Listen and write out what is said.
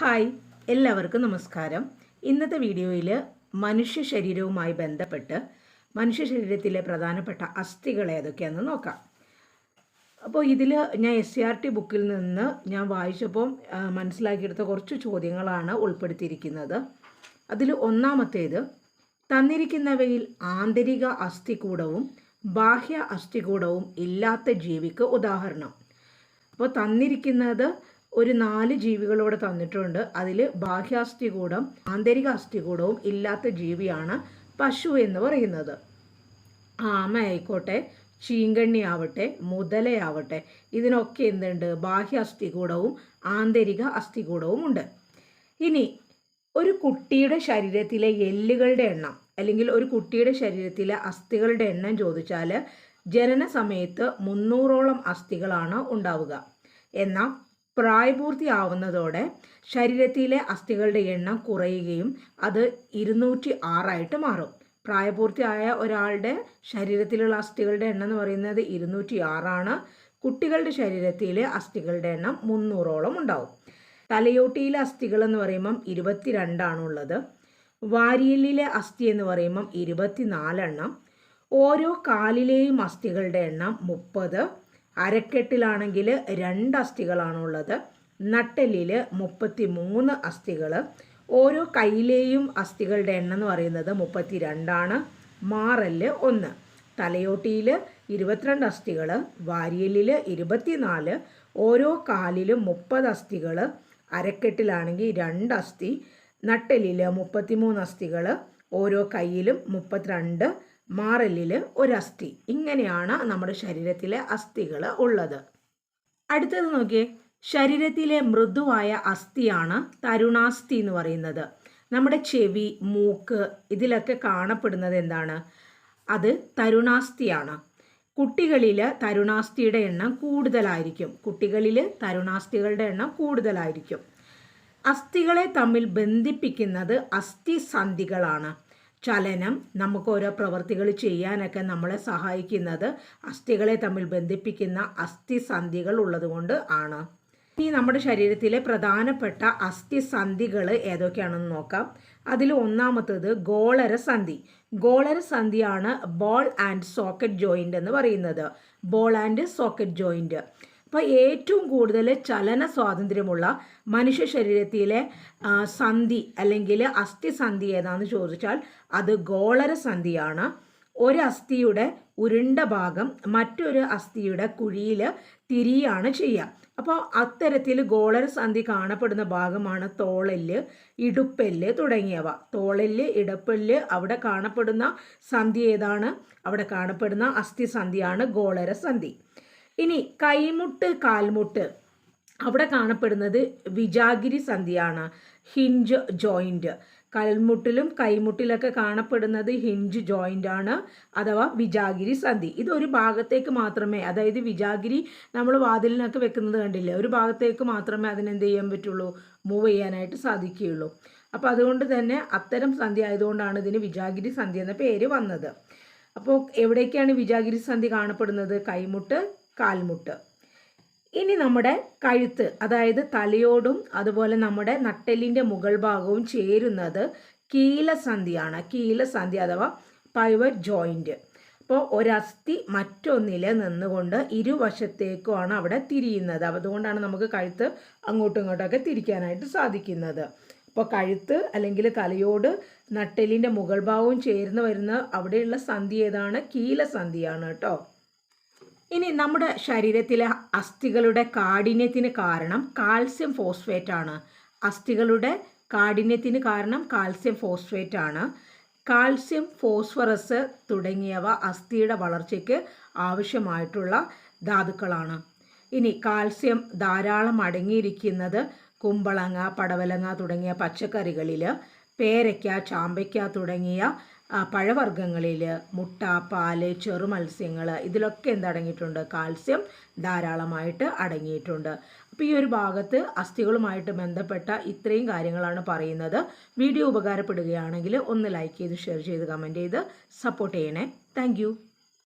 Hi എല്ലാവർക്കും നമസ്കാരം. ഇന്നത്തെ വീഡിയോയിൽ മനുഷ്യ ശരീരവുമായി ബന്ധപ്പെട്ട് മനുഷ്യ ശരീരത്തിലെ പ്രധാനപ്പെട്ട അസ്ഥികൾ ഏതൊക്കെയാണെന്ന് നോക്കാം. അപ്പോൾ ഇതിൽ ഞാൻ എസ് സി ആർ ടി ബുക്കിൽ നിന്ന് ഞാൻ വായിച്ചപ്പോൾ മനസ്സിലാക്കിയെടുത്ത കുറച്ച് ചോദ്യങ്ങളാണ് ഉൾപ്പെടുത്തിയിരിക്കുന്നത്. അതിൽ ഒന്നാമത്തേത് തന്നിരിക്കുന്നവയിൽ ആന്തരിക അസ്ഥികൂടവും ബാഹ്യ അസ്ഥികൂടവും ഇല്ലാത്ത ജീവിക്ക് ഉദാഹരണം. അപ്പോൾ തന്നിരിക്കുന്നത് ഒരു നാല് ജീവികളോട് തന്നിട്ടുണ്ട്. അതിൽ ബാഹ്യാസ്ഥികൂടം ആന്തരിക അസ്ഥികൂടവും ഇല്ലാത്ത ജീവിയാണ് പശു എന്ന് പറയുന്നത്. ആമ ആയിക്കോട്ടെ ചീങ്കണ്ണി ആവട്ടെ മുതലയാവട്ടെ ഇതിനൊക്കെ എന്തുണ്ട്? ബാഹ്യ അസ്ഥികൂടവും ആന്തരിക അസ്ഥികൂടവും ഉണ്ട്. ഇനി ഒരു കുട്ടിയുടെ ശരീരത്തിലെ എല്ലുകളുടെ എണ്ണം അല്ലെങ്കിൽ ഒരു കുട്ടിയുടെ ശരീരത്തിലെ അസ്ഥികളുടെ എണ്ണം ചോദിച്ചാൽ ജനന സമയത്ത് മുന്നൂറോളം അസ്ഥികളാണ് ഉണ്ടാവുക. എന്നാൽ പ്രായപൂർത്തിയാവുന്നതോടെ ശരീരത്തിലെ അസ്ഥികളുടെ എണ്ണം കുറയുകയും അത് ഇരുന്നൂറ്റി ആറായിട്ട് മാറും. പ്രായപൂർത്തിയായ ഒരാളുടെ ശരീരത്തിലുള്ള അസ്ഥികളുടെ എണ്ണം എന്ന് പറയുന്നത് ഇരുന്നൂറ്റി ആറാണ് കുട്ടികളുടെ ശരീരത്തിലെ അസ്ഥികളുടെ എണ്ണം മുന്നൂറോളം ഉണ്ടാവും. തലയോട്ടിയിലെ അസ്ഥികൾ എന്ന് പറയുമ്പം ഇരുപത്തിരണ്ടാണുള്ളത്. വാരിയലിലെ അസ്ഥി എന്ന് പറയുമ്പം ഇരുപത്തിനാലെണ്ണം. ഓരോ കാലിലെയും അസ്ഥികളുടെ എണ്ണം മുപ്പത്. അരക്കെട്ടിലാണെങ്കിൽ രണ്ട് അസ്ഥികളാണുള്ളത്. നട്ടെല്ലിൽ മുപ്പത്തി മൂന്ന് അസ്ഥികൾ ഓരോ കയ്യിലെയും അസ്ഥികളുടെ എണ്ണം എന്ന് പറയുന്നത് മുപ്പത്തി രണ്ടാണ് മാറൽ ഒന്ന്. തലയോട്ടിയിൽ ഇരുപത്തിരണ്ട് അസ്ഥികൾ വാരിയലിൽ ഇരുപത്തിനാല്. ഓരോ കാലിലും മുപ്പത് അസ്ഥികൾ അരക്കെട്ടിലാണെങ്കിൽ രണ്ട് അസ്ഥി. നട്ടെല്ലിൽ മുപ്പത്തിമൂന്ന് അസ്ഥികൾ ഓരോ കയ്യിലും മുപ്പത്തിരണ്ട്. മാറലിൽ ഒരസ്ഥി. ഇങ്ങനെയാണ് നമ്മുടെ ശരീരത്തിലെ അസ്ഥികൾ ഉള്ളത്. അടുത്തത് നോക്കിയേ. ശരീരത്തിലെ മൃദുവായ അസ്ഥിയാണ് തരുണാസ്ഥി എന്ന് പറയുന്നത്. നമ്മുടെ ചെവി മൂക്ക് ഇതിലൊക്കെ കാണപ്പെടുന്നത് എന്താണ്? അത് തരുണാസ്ഥിയാണ്. കുട്ടികളിൽ തരുണാസ്ഥിയുടെ എണ്ണം കൂടുതലായിരിക്കും. കുട്ടികളിൽ തരുണാസ്ഥികളുടെ എണ്ണം കൂടുതലായിരിക്കും. അസ്ഥികളെ തമ്മിൽ ബന്ധിപ്പിക്കുന്നത് അസ്ഥിസന്ധികളാണ്. ചലനം നമുക്ക് ഓരോ പ്രവർത്തികൾ ചെയ്യാനൊക്കെ നമ്മളെ സഹായിക്കുന്നത് അസ്ഥികളെ തമ്മിൽ ബന്ധിപ്പിക്കുന്ന അസ്ഥിസന്ധികൾ ഉള്ളതുകൊണ്ട് ആണ്. ഇനി നമ്മുടെ ശരീരത്തിലെ പ്രധാനപ്പെട്ട അസ്ഥിസന്ധികൾ ഏതൊക്കെയാണെന്ന് നോക്കാം. അതിൽ ഒന്നാമത്തേത് ഗോളര സന്ധി. ഗോളര സന്ധിയാണ് ബോൾ ആൻഡ് സോക്കറ്റ് ജോയിന്റ് എന്ന് പറയുന്നത്. ബോൾ ആൻഡ് സോക്കറ്റ് ജോയിന്റ് അപ്പോൾ ഏറ്റവും കൂടുതൽ ചലന സ്വാതന്ത്ര്യമുള്ള മനുഷ്യ ശരീരത്തിലെ സന്ധി അല്ലെങ്കിൽ അസ്ഥിസന്ധി ഏതാണെന്ന് ചോദിച്ചാൽ അത് ഗോളര സന്ധിയാണ്. ഒരു അസ്ഥിയുടെ ഉരുണ്ട ഭാഗം മറ്റൊരു അസ്ഥിയുടെ കുഴിയിൽ തിരിയാണ് ചെയ്യുക. അപ്പോൾ അത്തരത്തിൽ ഗോളര സന്ധി കാണപ്പെടുന്ന ഭാഗമാണ് തോളൽ ഇടുപ്പൽ തുടങ്ങിയവ. തോളൽ ഇടപ്പെല്ല് അവിടെ കാണപ്പെടുന്ന സന്ധി ഏതാണ്? അവിടെ കാണപ്പെടുന്ന അസ്ഥിസന്ധിയാണ് ഗോളര സന്ധി. ഇനി കൈമുട്ട് കാൽമുട്ട്. അവിടെ കാണപ്പെടുന്നത് വിജാഗിരി സന്ധിയാണ് ഹിഞ്ച് ജോയിന്റ്. കൽമുട്ടിലും കൈമുട്ടിലൊക്കെ കാണപ്പെടുന്നത് ഹിഞ്ച് ജോയിന്റ് ആണ് അഥവാ വിജാഗിരി സന്ധി. ഇത് ഒരു ഭാഗത്തേക്ക് മാത്രമേ അതായത് വിജാഗിരി നമ്മൾ വാതിലിനൊക്കെ വെക്കുന്നത് കണ്ടില്ലേ? ഒരു ഭാഗത്തേക്ക് മാത്രമേ അതിനെന്ത് ചെയ്യാൻ പറ്റുള്ളൂ? മൂവ് ചെയ്യാനായിട്ട് സാധിക്കുകയുള്ളൂ. അപ്പോൾ അതുകൊണ്ട് തന്നെ അത്തരം സന്ധി ആയതുകൊണ്ടാണ് ഇതിന് വിജാഗിരി സന്ധി എന്ന പേര് വന്നത്. അപ്പോൾ എവിടേക്കാണ് വിജാഗിരി സന്ധി കാണപ്പെടുന്നത്? കൈമുട്ട് കാൽമുട്ട്. ഇനി നമ്മുടെ കഴുത്ത് അതായത് തലയോടും അതുപോലെ നമ്മുടെ നട്ടെല്ലിന്റെ മുകൾ ഭാഗവും ചേരുന്നത് കീലസന്ധിയാണ്. കീലസന്ധി അഥവാ പൈവറ്റ് ജോയിന്റ് അപ്പോൾ ഒരസ്ഥി മറ്റൊന്നിൽ നിന്നുകൊണ്ട് ഇരുവശത്തേക്കുമാണ് അവിടെ തിരിയുന്നത്. അതുകൊണ്ടാണ് നമുക്ക് കഴുത്ത് അങ്ങോട്ടും ഇങ്ങോട്ടൊക്കെ തിരിക്കാനായിട്ട് സാധിക്കുന്നത്. അപ്പോൾ കഴുത്ത് അല്ലെങ്കിൽ തലയോട് നട്ടെല്ലിന്റെ മുകൾ ഭാഗവും ചേർന്ന് വരുന്ന അവിടെയുള്ള സന്ധി ഏതാണ്? കീലസന്ധിയാണ് കേട്ടോ. ഇനി നമ്മുടെ ശരീരത്തിലെ അസ്ഥികളുടെ കാഠിന്യത്തിന് കാരണം കാൽസ്യം ഫോസ്ഫേറ്റ് ആണ് അസ്ഥികളുടെ കാഠിന്യത്തിന് കാരണം കാൽസ്യം ഫോസ്ഫേറ്റ് ആണ് കാൽസ്യം ഫോസ്ഫറസ് തുടങ്ങിയവ അസ്ഥിയുടെ വളർച്ചയ്ക്ക് ആവശ്യമായിട്ടുള്ള ധാതുക്കളാണ്. ഇനി കാൽസ്യം ധാരാളം അടങ്ങിയിരിക്കുന്നത് കുമ്പളങ്ങ പടവലങ്ങ തുടങ്ങിയ പച്ചക്കറികളിൽ പേരയ്ക്ക ചാമ്പയ്ക്ക തുടങ്ങിയ പഴവർഗങ്ങളിൽ മുട്ട പാൽ ചെറു മത്സ്യങ്ങൾ ഇതിലൊക്കെ എന്തടങ്ങിയിട്ടുണ്ട്? കാൽസ്യം ധാരാളമായിട്ട് അടങ്ങിയിട്ടുണ്ട്. അപ്പോൾ ഈ ഒരു ഭാഗത്ത് അസ്ഥികളുമായിട്ട് ബന്ധപ്പെട്ട ഇത്രയും കാര്യങ്ങളാണ് പറയുന്നത്. വീഡിയോ ഉപകാരപ്പെടുകയാണെങ്കിൽ ഒന്ന് ലൈക്ക് ചെയ്ത് ഷെയർ ചെയ്ത് കമന്റ് ചെയ്ത് സപ്പോർട്ട് ചെയ്യണേ. താങ്ക്